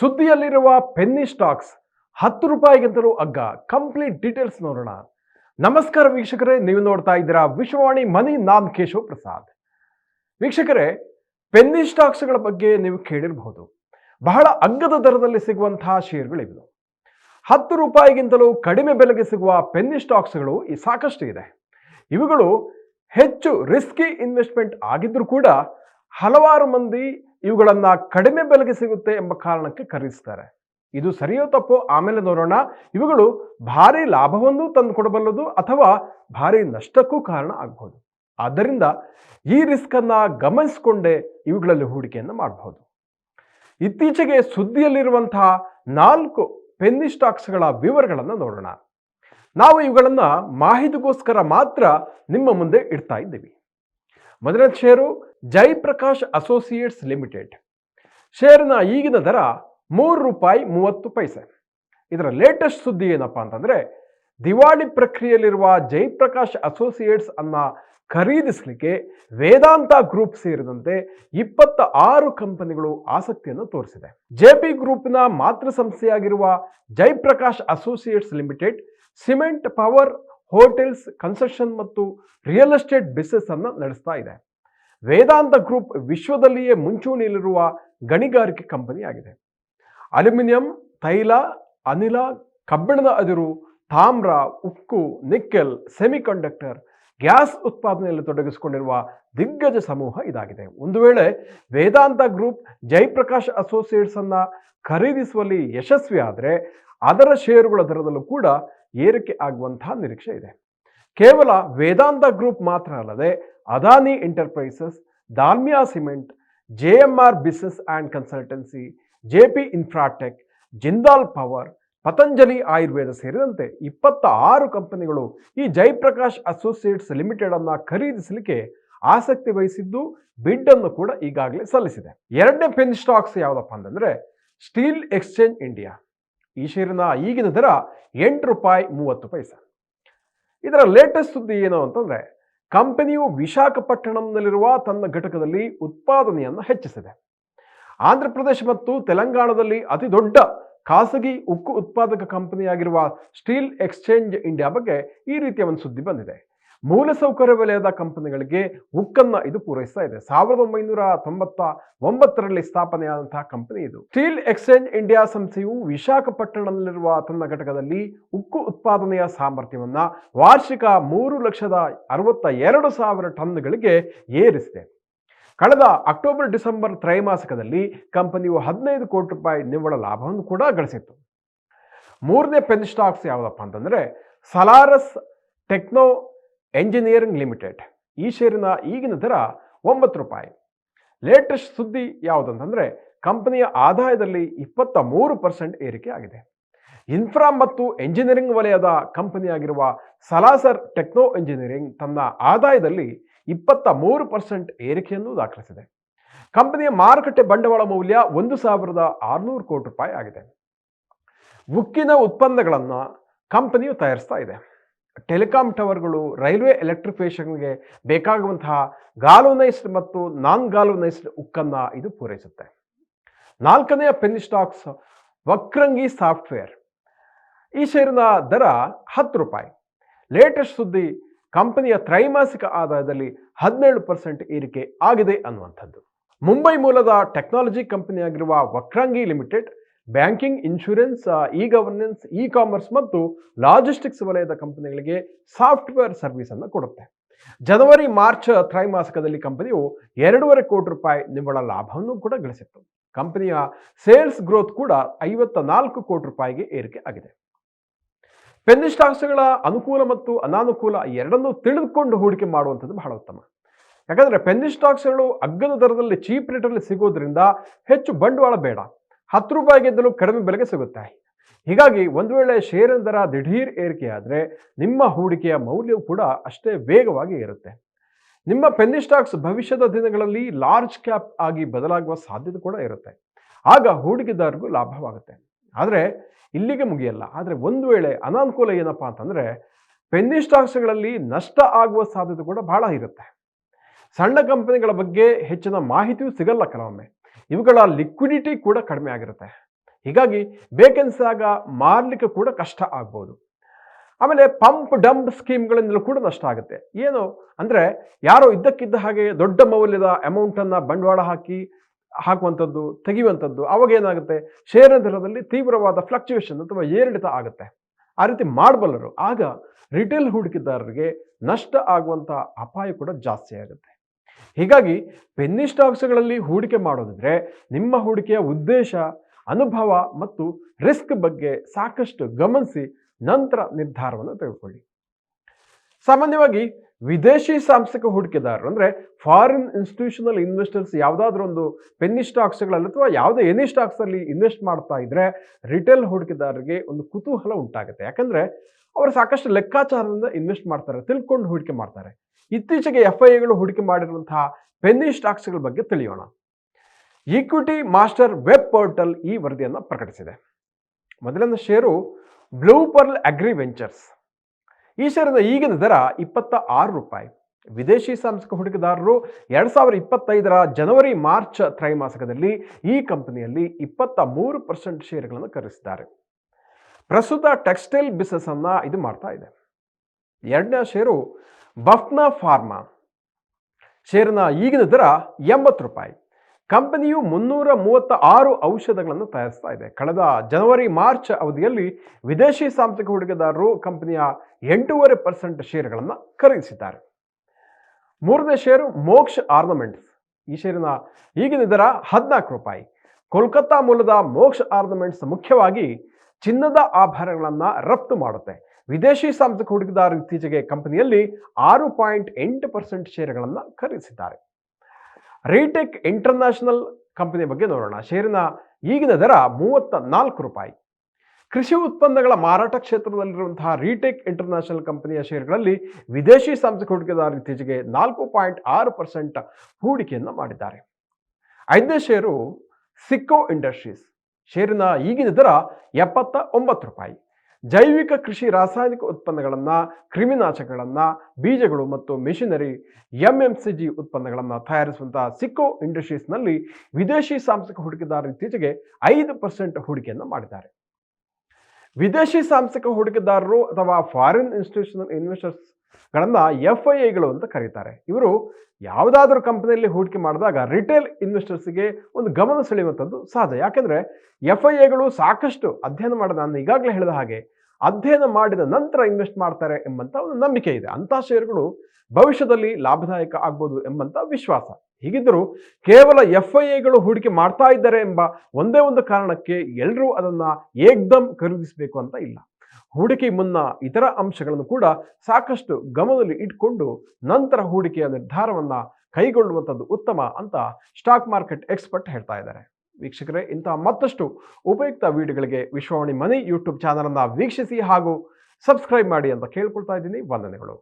ಸುದ್ದಿಯಲ್ಲಿರುವ Penney stocks, ಹತ್ತು ರೂಪಾಯಿಗಿಂತಲೂ ಅಗ್ಗ. Complete details ನೋಡೋಣ. ನಮಸ್ಕಾರ ವೀಕ್ಷಕರೇ, ನೀವು ನೋಡ್ತಾ ಇದ್ದೀರಾ ವಿಶ್ವವಾಣಿ ಮನಿ ನಾಮ್ ಕೇಶವ ಪ್ರಸಾದ್. ವೀಕ್ಷಕರೇ, ಪೆನ್ನಿ ಸ್ಟಾಕ್ಸ್ಗಳ ಬಗ್ಗೆ ನೀವು ಕೇಳಿರಬಹುದು. ಬಹಳ ಅಗ್ಗದ ದರದಲ್ಲಿ ಸಿಗುವಂತಹ ಶೇರ್ಗಳಿವು. ಹತ್ತು ರೂಪಾಯಿಗಿಂತಲೂ ಕಡಿಮೆ ಬೆಲೆಗೆ ಸಿಗುವ ಪೆನ್ನಿ ಸ್ಟಾಕ್ಸ್ಗಳು ಈ ಸಾಕಷ್ಟು ಇದೆ. ಇವುಗಳು ಹೆಚ್ಚು ರಿಸ್ಕಿ ಇನ್ವೆಸ್ಟ್ಮೆಂಟ್ ಆಗಿದ್ರೂ ಕೂಡ ಹಲವಾರು ಮಂದಿ ಇವುಗಳನ್ನ ಕಡಿಮೆ ಬೆಲೆಗೆ ಸಿಗುತ್ತೆ ಎಂಬ ಕಾರಣಕ್ಕೆ ಖರೀದಿಸ್ತಾರೆ. ಇದು ಸರಿಯೋ ತಪ್ಪೋ? ಆಮೇಲೆ ನೋಡೋಣ. ಇವುಗಳು ಭಾರಿ ಲಾಭವನ್ನು ತಂದು ಕೊಡಬಲ್ಲದು ಅಥವಾ ಭಾರಿ ನಷ್ಟಕ್ಕೂ ಕಾರಣ ಆಗಬಹುದು ಆದ್ದರಿಂದ ಈ ರಿಸ್ಕನ್ನು ಗಮನಿಸಿಕೊಂಡೇ ಇವುಗಳಲ್ಲಿ ಹೂಡಿಕೆಯನ್ನು ಮಾಡಬಹುದು ಇತ್ತೀಚೆಗೆ ಸುದ್ದಿಯಲ್ಲಿರುವಂತಹ ನಾಲ್ಕು ಪೆನ್ನಿ ಸ್ಟಾಕ್ಸ್ಗಳ ವಿವರಗಳನ್ನು ನೋಡೋಣ. ನಾವು ಇವುಗಳನ್ನು ಮಾಹಿತಿಗೋಸ್ಕರ ಮಾತ್ರ ನಿಮ್ಮ ಮುಂದೆ ಇಡ್ತಾ ಇದ್ದೀವಿ. ಮೊದಲನೇ ಷೇರು ಜೈಪ್ರಕಾಶ್ ಅಸೋಸಿಯೇಟ್ಸ್ ಲಿಮಿಟೆಡ್. ಷೇರ್ನ ಈಗಿನ ದರ ಮೂರು ರೂಪಾಯಿ ಮೂವತ್ತು ಪೈಸೆ. ಇದರ ಲೇಟೆಸ್ಟ್ ಸುದ್ದಿ ಏನಪ್ಪ ಅಂತಂದರೆ, ದಿವಾಳಿ ಪ್ರಕ್ರಿಯೆಯಲ್ಲಿರುವ ಜೈಪ್ರಕಾಶ್ ಅಸೋಸಿಯೇಟ್ಸ್ ಅನ್ನ ಖರೀದಿಸಲಿಕ್ಕೆ ವೇದಾಂತ ಗ್ರೂಪ್ ಸೇರಿದಂತೆ ಇಪ್ಪತ್ತ ಆರು ಕಂಪನಿಗಳು ಆಸಕ್ತಿಯನ್ನು ತೋರಿಸಿದೆ. ಜೆ ಪಿ ಗ್ರೂಪ್ನ ಮಾತೃ ಸಂಸ್ಥೆಯಾಗಿರುವ Jayaprakash associates limited cement power hotels construction ಮತ್ತು ರಿಯಲ್ ಎಸ್ಟೇಟ್ ಬಿಸ್ನೆಸ್ ಅನ್ನು ನಡೆಸ್ತಾ ಇದೆ. ವೇದಾಂತ ಗ್ರೂಪ್ ವಿಶ್ವದಲ್ಲಿಯೇ ಮುಂಚೂಣಿಯಲ್ಲಿರುವ ಗಣಿಗಾರಿಕೆ ಕಂಪನಿಯಾಗಿದೆ ಅಲ್ಯೂಮಿನಿಯಂ, ತೈಲ, ಅನಿಲ, ಕಬ್ಬಿಣದ ಅದಿರು, ತಾಮ್ರ, ಉಕ್ಕು, ನಿಕ್ಕೆಲ್, ಸೆಮಿಕಂಡಕ್ಟರ್, ಗ್ಯಾಸ್ ಉತ್ಪಾದನೆಯಲ್ಲಿ ತೊಡಗಿಸಿಕೊಂಡಿರುವ ದಿಗ್ಗಜ ಸಮೂಹ ಇದಾಗಿದೆ. ಒಂದು ವೇಳೆ ವೇದಾಂತ ಗ್ರೂಪ್ ಜಯಪ್ರಕಾಶ್ ಅಸೋಸಿಯೇಟ್ಸ್ ಅನ್ನ ಖರೀದಿಸುವಲ್ಲಿ ಯಶಸ್ವಿ ಆದರೆ ಅದರ ಷೇರುಗಳ ದರದಲ್ಲೂ ಕೂಡ ಏರಿಕೆ ಆಗುವಂತಹ ನಿರೀಕ್ಷೆ ಇದೆ. ಕೇವಲ ವೇದಾಂತ ಗ್ರೂಪ್ ಮಾತ್ರ ಅಲ್ಲದೆ Adani enterprises, Dalmia cement, J M R business and consultancy, J P infratech, Jindal power, Patanjali Ayurveda ಸೇರಿದಂತೆ ಇಪ್ಪತ್ತ ಆರು ಕಂಪನಿಗಳು ಈ ಜಯಪ್ರಕಾಶ್ ಅಸೋಸಿಯೇಟ್ಸ್ ಲಿಮಿಟೆಡ್ ಅನ್ನ ಖರೀದಿಸಲಿಕ್ಕೆ ಆಸಕ್ತಿ ವಹಿಸಿದ್ದು ಬಿಡ್ ಅನ್ನು ಕೂಡ ಈಗಾಗಲೇ ಸಲ್ಲಿಸಿದೆ. ಎರಡನೇ ಪೆನ್ ಸ್ಟಾಕ್ಸ್ ಯಾವುದಪ್ಪ ಅಂತಂದ್ರೆ ಸ್ಟೀಲ್ ಎಕ್ಸ್ಚೇಂಜ್ ಇಂಡಿಯಾ. ಈ ಷೇರಿನ ಈಗಿನ ದರ ಎಂಟು ರೂಪಾಯಿ ಮೂವತ್ತು ಪೈಸೆ. ಇದರ ಲೇಟೆಸ್ಟ್ ಸುದ್ದಿ ಏನು ಅಂತಂದ್ರೆ, ಕಂಪನಿಯು ವಿಶಾಖಪಟ್ಟಣಂನಲ್ಲಿರುವ ತನ್ನ ಘಟಕದಲ್ಲಿ ಉತ್ಪಾದನೆಯನ್ನು ಹೆಚ್ಚಿಸಿದೆ. ಆಂಧ್ರ ಪ್ರದೇಶ ಮತ್ತು ತೆಲಂಗಾಣದಲ್ಲಿ ಅತಿ ದೊಡ್ಡ ಖಾಸಗಿ ಉಕ್ಕು ಉತ್ಪಾದಕ ಕಂಪನಿಯಾಗಿರುವ ಸ್ಟೀಲ್ ಎಕ್ಸ್ಚೇಂಜ್ ಇಂಡಿಯಾ ಬಗ್ಗೆ ಈ ರೀತಿಯ ಒಂದು ಸುದ್ದಿ ಬಂದಿದೆ. ಮೂಲಸೌಕರ್ಯ ವಲಯದ ಕಂಪನಿಗಳಿಗೆ ಉಕ್ಕನ್ನ ಇದು ಪೂರೈಸ್ತಾ ಇದೆ. ಸಾವಿರದ ಒಂಬೈನೂರ ತೊಂಬತ್ತ ಒಂಬತ್ತರಲ್ಲಿ ಸ್ಥಾಪನೆಯಾದಂತಹ ಕಂಪನಿ ಇದು. ಸ್ಟೀಲ್ ಎಕ್ಸ್ಚೇಂಜ್ ಇಂಡಿಯಾ ಸಂಸ್ಥೆಯು ವಿಶಾಖಪಟ್ಟಣದಲ್ಲಿರುವ ತನ್ನ ಘಟಕದಲ್ಲಿ ಉಕ್ಕು ಉತ್ಪಾದನೆಯ ಸಾಮರ್ಥ್ಯವನ್ನ ವಾರ್ಷಿಕ ಮೂರು ಲಕ್ಷದ ಅರವತ್ತ ಎರಡು ಸಾವಿರ ಟನ್ಗಳಿಗೆ ಏರಿಸಿದೆ. ಕಳೆದ ಅಕ್ಟೋಬರ್ ಡಿಸೆಂಬರ್ ತ್ರೈಮಾಸಿಕದಲ್ಲಿ ಕಂಪನಿಯು ಹದಿನೈದು ಕೋಟಿ ರೂಪಾಯಿ ನಿವ್ವಳ ಲಾಭವನ್ನು ಕೂಡ ಗಳಿಸಿತ್ತು. ಮೂರನೇ ಪೆನ್ ಸ್ಟಾಕ್ಸ್ ಯಾವುದಪ್ಪ ಅಂತಂದ್ರೆ ಸಲಾರಸ್ ಟೆಕ್ನೋ ಎಂಜಿನಿಯರಿಂಗ್ ಲಿಮಿಟೆಡ್ ಈ ಷೇರಿನ ಈಗಿನ ದರ ಒಂಬತ್ತು ರೂಪಾಯಿ. ಲೇಟೆಸ್ಟ್ ಸುದ್ದಿ ಯಾವುದಂತಂದರೆ, ಕಂಪನಿಯ ಆದಾಯದಲ್ಲಿ ಇಪ್ಪತ್ತ ಮೂರು ಪರ್ಸೆಂಟ್ ಏರಿಕೆ ಆಗಿದೆ. ಇನ್ಫ್ರಾ ಮತ್ತು ಎಂಜಿನಿಯರಿಂಗ್ ವಲಯದ ಕಂಪನಿಯಾಗಿರುವ ಸಲಾಸರ್ ಟೆಕ್ನೋ ಎಂಜಿನಿಯರಿಂಗ್ ತನ್ನ ಆದಾಯದಲ್ಲಿ ಇಪ್ಪತ್ತ ಮೂರು ಪರ್ಸೆಂಟ್ ಏರಿಕೆಯನ್ನು ದಾಖಲಿಸಿದೆ. ಕಂಪನಿಯ ಮಾರುಕಟ್ಟೆ ಬಂಡವಾಳ ಮೌಲ್ಯ ಒಂದು ಸಾವಿರದ ಆರುನೂರು ಕೋಟಿ ರೂಪಾಯಿ ಆಗಿದೆ. ಉಕ್ಕಿನ ಉತ್ಪನ್ನಗಳನ್ನು ಕಂಪನಿಯು ತಯಾರಿಸ್ತಾ ಇದೆ. ಟೆಲಿಕಾಂ ಟವರ್ಗಳು ರೈಲ್ವೆ ಎಲೆಕ್ಟ್ರಿಫಿಕೇಷನ್ಗೆ ಬೇಕಾಗುವಂತಹ ಗಾಲೋನೈಸ್ಡ್ ಮತ್ತು ನಾನ್ ಗಾಲೋನೈಸ್ಡ್ ಉಕ್ಕನ್ನು ಇದು ಪೂರೈಸುತ್ತೆ. ನಾಲ್ಕನೆಯ ಪೆನ್ ಸ್ಟಾಕ್ಸ್, ವಕ್ರಂಗಿ ಸಾಫ್ಟ್ವೇರ್. ಈ ಷೇರಿನ ದರ ಹತ್ತು ರೂಪಾಯಿ. ಲೇಟೆಸ್ಟ್ ಸುದ್ದಿ, ಕಂಪನಿಯ ತ್ರೈಮಾಸಿಕ ಆದಾಯದಲ್ಲಿ ಹದಿನೇಳು ಪರ್ಸೆಂಟ್ ಏರಿಕೆ ಆಗಿದೆ ಅನ್ನುವಂಥದ್ದು. ಮುಂಬೈ ಮೂಲದ technology ಕಂಪನಿಯಾಗಿರುವ Vakrangee limited banking, insurance e governance e commerce ಮತ್ತು ಲಾಜಿಸ್ಟಿಕ್ಸ್ ವಲಯದ ಕಂಪನಿಗಳಿಗೆ ಸಾಫ್ಟ್ವೇರ್ ಸರ್ವಿಸ್ ಅನ್ನು ಕೊಡುತ್ತೆ. ಜನವರಿ, ಮಾರ್ಚ್, ತ್ರೈಮಾಸಿಕದಲ್ಲಿ ಕಂಪನಿಯು ಎರಡೂವರೆ ಕೋಟಿ ರೂಪಾಯಿ ನಿವ್ವಳ ಲಾಭವನ್ನು ಕೂಡ ಗಳಿಸಿತ್ತು. ಕಂಪನಿಯ ಸೇಲ್ಸ್ ಗ್ರೋತ್ ಕೂಡ ಐವತ್ತ ನಾಲ್ಕು ಕೋಟಿ ರೂಪಾಯಿಗೆ ಏರಿಕೆ ಆಗಿದೆ. ಸ್ಟಾಕ್ಸ್ಗಳ ಅನುಕೂಲ ಮತ್ತು ಅನಾನುಕೂಲ ಎರಡನ್ನೂ ತಿಳಿದುಕೊಂಡು ಹೂಡಿಕೆ ಮಾಡುವಂಥದ್ದು ಬಹಳ ಉತ್ತಮ. ಯಾಕಂದರೆ ಪೆನ್ನಿ ಸ್ಟಾಕ್ಸ್ಗಳು ಅಗ್ಗದ ದರದಲ್ಲಿ, ಚೀಪ್ ರೇಟಲ್ಲಿ ಸಿಗೋದ್ರಿಂದ ಹೆಚ್ಚು ಬಂಡವಾಳ ಬೇಡ. ಹತ್ತು ರೂಪಾಯಿಗಿಂತಲೂ ಕಡಿಮೆ ಬೆಲೆಗೆ ಸಿಗುತ್ತೆ. ಹೀಗಾಗಿ ಒಂದು ವೇಳೆ ಷೇರಿನ ದರ ದಿಢೀರ್ ಏರಿಕೆಯಾದರೆ ನಿಮ್ಮ ಹೂಡಿಕೆಯ ಮೌಲ್ಯವು ಕೂಡ ಅಷ್ಟೇ ವೇಗವಾಗಿ ಇರುತ್ತೆ ನಿಮ್ಮ ಪೆನ್ನಿ ಸ್ಟಾಕ್ಸ್ ಭವಿಷ್ಯದ ದಿನಗಳಲ್ಲಿ ಲಾರ್ಜ್ ಕ್ಯಾಪ್ ಆಗಿ ಬದಲಾಗುವ ಸಾಧ್ಯತೆ ಕೂಡ ಇರುತ್ತೆ. ಆಗ ಹೂಡಿಕೆದಾರರಿಗೂ ಲಾಭವಾಗುತ್ತೆ. ಆದರೆ ಇಲ್ಲಿಗೆ ಮುಗಿಯಲ್ಲ. ಆದರೆ ಒಂದು ವೇಳೆ ಅನಾನುಕೂಲ ಏನಪ್ಪಾ ಅಂತಂದರೆ ಪೆನ್ನಿ ಸ್ಟಾಕ್ಸ್ಗಳಲ್ಲಿ ನಷ್ಟ ಆಗುವ ಸಾಧ್ಯತೆ ಕೂಡ ಬಹಳ ಇರುತ್ತೆ. ಸಣ್ಣ ಕಂಪನಿಗಳ ಬಗ್ಗೆ ಹೆಚ್ಚಿನ ಮಾಹಿತಿಯೂ ಸಿಗಲ್ಲ ಕೆಲವೊಮ್ಮೆ. ಇವುಗಳ ಲಿಕ್ವಿಡಿಟಿ ಕೂಡ ಕಡಿಮೆ ಆಗಿರುತ್ತೆ. ಹೀಗಾಗಿ ಬೇಕೆನ್ಸಾಗ ಮಾರಲಿಕ್ಕೆ ಕೂಡ ಕಷ್ಟ ಆಗ್ಬೋದು. ಆಮೇಲೆ ಪಂಪ್ ಡಂಪ್ ಸ್ಕೀಮ್ಗಳಿಂದಲೂ ಕೂಡ ನಷ್ಟ ಆಗುತ್ತೆ. ಏನು ಅಂದರೆ ಯಾರೋ ಇದ್ದಕ್ಕಿದ್ದ ಹಾಗೆ ದೊಡ್ಡ ಮೌಲ್ಯದ ಅಮೌಂಟನ್ನು ಬಂಡವಾಳ ಹಾಕಿ ಹಾಕುವಂಥದ್ದು, ತೆಗೆಯುವಂಥದ್ದು, ಅವಾಗ ಏನಾಗುತ್ತೆ? ಷೇರಿನ ದರದಲ್ಲಿ ತೀವ್ರವಾದ ಫ್ಲಕ್ಚುಯೇಷನ್ ಅಥವಾ ಏರಿಳಿತ ಆಗುತ್ತೆ. ಆ ರೀತಿ ಮಾಡಬಲ್ಲರು. ಆಗ ರಿಟೇಲ್ ಹೂಡಿಕೆದಾರರಿಗೆ ನಷ್ಟ ಆಗುವಂಥ ಅಪಾಯ ಕೂಡ ಜಾಸ್ತಿ ಆಗುತ್ತೆ. ಹೀಗಾಗಿ ಪೆನ್ನಿ ಸ್ಟಾಕ್ಸ್ಗಳಲ್ಲಿ ಹೂಡಿಕೆ ಮಾಡೋದಿದ್ರೆ ನಿಮ್ಮ ಹೂಡಿಕೆಯ ಉದ್ದೇಶ, ಅನುಭವ ಮತ್ತು ರಿಸ್ಕ್ ಬಗ್ಗೆ ಸಾಕಷ್ಟು ಗಮನಿಸಿ ನಂತರ ನಿರ್ಧಾರವನ್ನು ತೆಗೆದುಕೊಳ್ಳಿ. ಸಾಮಾನ್ಯವಾಗಿ ವಿದೇಶಿ ಸಾಂಸ್ಥಿಕ ಹೂಡಿಕೆದಾರರು, ಅಂದರೆ ಫಾರಿನ್ ಇನ್ಸ್ಟಿಟ್ಯೂಷನಲ್ ಇನ್ವೆಸ್ಟರ್ಸ್ ಯಾವುದಾದ್ರೂ ಒಂದು ಪೆನ್ನಿ ಸ್ಟಾಕ್ಸ್ಗಳಲ್ಲಿ ಅಥವಾ ಯಾವುದೇ ಎನಿ ಸ್ಟಾಕ್ಸಲ್ಲಿ ಇನ್ವೆಸ್ಟ್ ಮಾಡ್ತಾ ಇದ್ರೆ ರಿಟೇಲ್ ಹೂಡಿಕೆದಾರರಿಗೆ ಒಂದು ಕುತೂಹಲ ಉಂಟಾಗುತ್ತೆ. ಯಾಕಂದರೆ ಅವರು ಸಾಕಷ್ಟು ಲೆಕ್ಕಾಚಾರದಿಂದ ಇನ್ವೆಸ್ಟ್ ಮಾಡ್ತಾರೆ, ತಿಳ್ಕೊಂಡು ಹೂಡಿಕೆ ಮಾಡ್ತಾರೆ. ಇತ್ತೀಚೆಗೆ ಎಫ್ ಐ ಎಗಳು ಹೂಡಿಕೆ ಮಾಡಿರುವಂತಹ ಪೆನ್ನಿ ಸ್ಟಾಕ್ಸ್ಗಳ ಬಗ್ಗೆ ತಿಳಿಯೋಣ. ಈಕ್ವಿಟಿ ಮಾಸ್ಟರ್ ವೆಬ್ ಪೋರ್ಟಲ್ ಈ ವರದಿಯನ್ನು ಪ್ರಕಟಿಸಿದೆ. ಮೊದಲನೇ share blue pearl agri ventures ಈ ಷೇರಿನ ಈಗಿನ ದರ ಇಪ್ಪತ್ತ ಆರು ರೂಪಾಯಿ. ವಿದೇಶಿ ಸಾಂಸ್ಕೃತಿಕ ಹೂಡಿಕೆದಾರರು ಎರಡು ಸಾವಿರದ ಇಪ್ಪತ್ತೈದರ ಜನವರಿ, ಮಾರ್ಚ್ ತ್ರೈಮಾಸಿಕದಲ್ಲಿ ಈ ಕಂಪನಿಯಲ್ಲಿ ಇಪ್ಪತ್ತ ಮೂರು ಪರ್ಸೆಂಟ್ ಷೇರುಗಳನ್ನು ಖರೀದಿಸಿದ್ದಾರೆ. ಪ್ರಸ್ತುತ ಟೆಕ್ಸ್ಟೈಲ್ ಬಿಸ್ನೆಸ್ ಅನ್ನ ಇದು ಮಾಡ್ತಾ ಇದೆ. ಎರಡನೇ ಷೇರು ಬಫ್ನಾ ಫಾರ್ಮಾ. ಷೇರಿನ ಈಗಿನ ದರ ಎಂಬತ್ತು ರೂಪಾಯಿ. ಕಂಪನಿಯು ಮುನ್ನೂರ ಮೂವತ್ತ ಆರು ಔಷಧಗಳನ್ನು ತಯಾರಿಸ್ತಾ ಇದೆ. ಕಳೆದ ಜನವರಿ, ಮಾರ್ಚ್ ಅವಧಿಯಲ್ಲಿ ವಿದೇಶಿ ಸಾಂಸ್ಥಿಕ ಹೂಡಿಕೆದಾರರು ಕಂಪನಿಯ ಎಂಟೂವರೆ ಪರ್ಸೆಂಟ್ ಷೇರುಗಳನ್ನು ಖರೀದಿಸಿದ್ದಾರೆ. ಮೂರನೇ ಷೇರು ಮೋಕ್ಷ ಆರ್ನಮೆಂಟ್ಸ್. ಈ ಷೇರಿನ ಈಗಿನ ದರ ಹದಿನಾಲ್ಕು ರೂಪಾಯಿ. ಕೋಲ್ಕತ್ತಾ ಮೂಲದ ಮೋಕ್ಷ ಆರ್ನಮೆಂಟ್ಸ್ ಮುಖ್ಯವಾಗಿ ಚಿನ್ನದ ಆಭರಣಗಳನ್ನು ರಫ್ತು ಮಾಡುತ್ತೆ. ವಿದೇಶಿ ಸಾಂಸ್ಥಿಕ ಹೂಡಿಕೆದಾರರು ಇತ್ತೀಚೆಗೆ ಕಂಪನಿಯಲ್ಲಿ ಆರು ಪಾಯಿಂಟ್ ಎಂಟು ಪರ್ಸೆಂಟ್ ಷೇರುಗಳನ್ನು ಖರೀದಿಸಿದ್ದಾರೆ. ರೀಟೆಕ್ ಇಂಟರ್ನ್ಯಾಷನಲ್ ಕಂಪನಿ ಬಗ್ಗೆ ನೋಡೋಣ. ಷೇರಿನ ಈಗಿನ ದರ ಮೂವತ್ತ ನಾಲ್ಕು ರೂಪಾಯಿ. ಕೃಷಿ ಉತ್ಪನ್ನಗಳ ಮಾರಾಟ ಕ್ಷೇತ್ರದಲ್ಲಿರುವಂತಹ ರೀಟೆಕ್ ಇಂಟರ್ನ್ಯಾಷನಲ್ ಕಂಪನಿಯ ಷೇರುಗಳಲ್ಲಿ ವಿದೇಶಿ ಸಾಂಸ್ಥಿಕ ಹೂಡಿಕೆದಾರರು ಇತ್ತೀಚೆಗೆ ನಾಲ್ಕು ಪಾಯಿಂಟ್ ಆರು ಪರ್ಸೆಂಟ್ ಹೂಡಿಕೆಯನ್ನು ಮಾಡಿದ್ದಾರೆ. ಐದನೇ ಷೇರು ಸಿಕ್ಕೋ ಇಂಡಸ್ಟ್ರೀಸ್ ಷೇರಿನ ಈಗಿನ ದರ ಎಪ್ಪತ್ತ ಒಂಬತ್ತು ರೂಪಾಯಿ. ಜೈವಿಕ ಕೃಷಿ ರಾಸಾಯನಿಕ ಉತ್ಪನ್ನಗಳನ್ನು, ಕ್ರಿಮಿನಾಶಕಗಳನ್ನು, ಬೀಜಗಳು ಮತ್ತು machinery M M C G ಉತ್ಪನ್ನಗಳನ್ನು ತಯಾರಿಸುವಂತಹ ಸಿಕ್ಕೋ ಇಂಡಸ್ಟ್ರೀಸ್ನಲ್ಲಿ ವಿದೇಶಿ ಸಾಂಸ್ಥಿಕ ಹೂಡಿಕೆದಾರರು ಇತ್ತೀಚೆಗೆ ಐದು ಪರ್ಸೆಂಟ್ ಹೂಡಿಕೆಯನ್ನು ಮಾಡಿದ್ದಾರೆ. ವಿದೇಶಿ ಸಾಂಸ್ಥಿಕ ಹೂಡಿಕೆದಾರರು ಅಥವಾ ಫಾರಿನ್ ಇನ್ಸ್ಟಿಟ್ಯೂಷನಲ್ ಇನ್ವೆಸ್ಟರ್ಸ್ಗಳನ್ನು ಎಫ್ ಐ ಐಗಳು ಅಂತ ಕರೀತಾರೆ. ಇವರು ಯಾವುದಾದ್ರೂ ಕಂಪನಿಯಲ್ಲಿ ಹೂಡಿಕೆ ಮಾಡಿದಾಗ ರಿಟೇಲ್ ಇನ್ವೆಸ್ಟರ್ಸ್ಗೆ ಒಂದು ಗಮನ ಸೆಳೆಯುವಂಥದ್ದು ಸಹಜ. ಯಾಕೆಂದರೆ ಎಫ್ ಐ ಎಗಳು ಸಾಕಷ್ಟು ಅಧ್ಯಯನ ಮಾಡಿದ, ನಾನು ಈಗಾಗಲೇ ಹೇಳಿದ ಹಾಗೆ ಅಧ್ಯಯನ ಮಾಡಿದ ನಂತರ ಇನ್ವೆಸ್ಟ್ ಮಾಡ್ತಾರೆ ಎಂಬಂಥ ಒಂದು ನಂಬಿಕೆ ಇದೆ. ಅಂಥ ಷೇರುಗಳು ಭವಿಷ್ಯದಲ್ಲಿ ಲಾಭದಾಯಕ ಆಗ್ಬೋದು ಎಂಬಂಥ ವಿಶ್ವಾಸ. ಹೀಗಿದ್ದರೂ ಕೇವಲ ಎಫ್ ಐ ಐಗಳು ಹೂಡಿಕೆ ಮಾಡ್ತಾ ಇದ್ದಾರೆ ಎಂಬ ಒಂದೇ ಒಂದು ಕಾರಣಕ್ಕೆ ಎಲ್ಲರೂ ಅದನ್ನು ಏಕ್ದಮ್ ಖರೀದಿಸಬೇಕು ಅಂತ ಇಲ್ಲ. ಹೂಡಿಕೆ ಮುನ್ನ ಇತರ ಅಂಶಗಳನ್ನು ಕೂಡ ಸಾಕಷ್ಟು ಗಮನದಲ್ಲಿ ಇಟ್ಕೊಂಡು ನಂತರ ಹೂಡಿಕೆಯ ನಿರ್ಧಾರವನ್ನು ಕೈಗೊಳ್ಳುವಂಥದ್ದು ಉತ್ತಮ ಅಂತ ಸ್ಟಾಕ್ ಮಾರ್ಕೆಟ್ ಎಕ್ಸ್ಪರ್ಟ್ ಹೇಳ್ತಾ ಇದ್ದಾರೆ. ವೀಕ್ಷಕರೇ ಇಂತಹ ಮತ್ತಷ್ಟು ಉಪಯುಕ್ತ ವಿಡಿಯೋಗಳಿಗೆ ವಿಶ್ವವಾಣಿ ಮನಿ ಯೂಟ್ಯೂಬ್ ಚಾನಲನ್ನು ವೀಕ್ಷಿಸಿ ಹಾಗೂ ಸಬ್ಸ್ಕ್ರೈಬ್ ಮಾಡಿ ಅಂತ ಕೇಳ್ಕೊಳ್ತಾ ಇದ್ದೀನಿ. ವಂದನೆಗಳು.